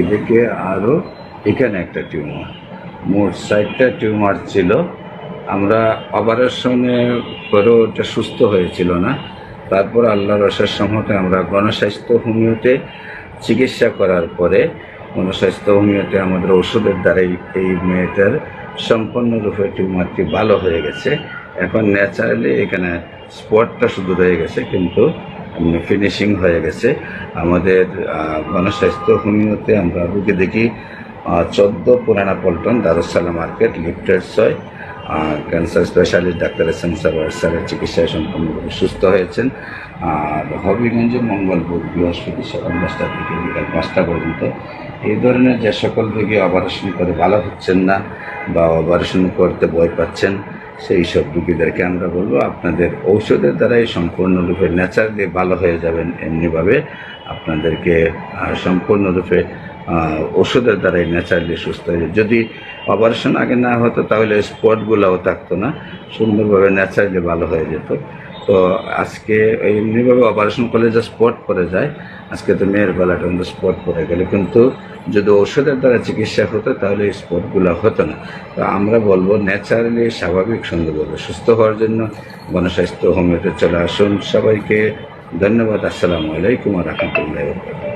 এদিকে আরও এখানে একটা টিউমার। মোট সাইডটা টিউমার ছিল। আমরা অপারেশনে করেও ওটা সুস্থ হয়েছিল না। তারপর আল্লাহর রসের সম্মতে আমরা গণস্বাস্থ্য হোমিওতে চিকিৎসা করার পরে গণস্বাস্থ্য হোমিওতে আমাদের ওষুধের দ্বারাই এই মেয়েটার সম্পূর্ণরূপে টিউমারটি ভালো হয়ে গেছে। এখন ন্যাচারালি এখানে স্পটটা শুধু রয়ে গেছে, কিন্তু ফিনিশিং হয়ে গেছে। আমাদের গণস্বাস্থ্য হোমিওতে আমরা রুগী দেখি চোদ্দ পুরানা পল্টন দারুসালাম মার্কেট, লিফটেড ছয় cancer specialist doctor S M Sarwar স্যারের চিকিৎসায় সম্পূর্ণভাবে সুস্থ হয়েছেন। আর হবিগঞ্জে মঙ্গলপুর বৃহস্পতি সকাল দশটা থেকে বিকাল পাঁচটা পর্যন্ত। এই ধরনের যে সকল রোগী অপারেশন করে ভালো হচ্ছেন না বা অপারেশন করতে ভয় পাচ্ছেন সেই সব রুগীদেরকে আমরা বলব, আপনাদের ঔষধের দ্বারাই সম্পূর্ণরূপে ন্যাচারালি ভালো হয়ে যাবেন এমনিভাবে। আপনাদেরকে সম্পূর্ণরূপে ওষুধের দ্বারাই ন্যাচারালি সুস্থ হয়ে। যদি অপারেশন আগে না হতো, তাহলে স্পটগুলোও থাকতো না। সুন্দরভাবে ন্যাচারালি ভালো হয়ে যেত। তো আজকে এমনিভাবে অপারেশন করলে যে স্পট পড়ে যায়। আজকে তো মেয়ের বেলাটা স্পট পড়ে গেলে। কিন্তু যদি ওষুধের দ্বারা চিকিৎসা হতো, তাহলে এই স্পটগুলো হতো না। তো আমরা বলব, ন্যাচারালি স্বাভাবিক সুন্দরভাবে সুস্থ হওয়ার জন্য গণস্বাস্থ্য হোমিওতে চলে আসুন। সবাইকে ধন্যবাদ। আসসালামু আলাইকুম রহমতুল্লাহ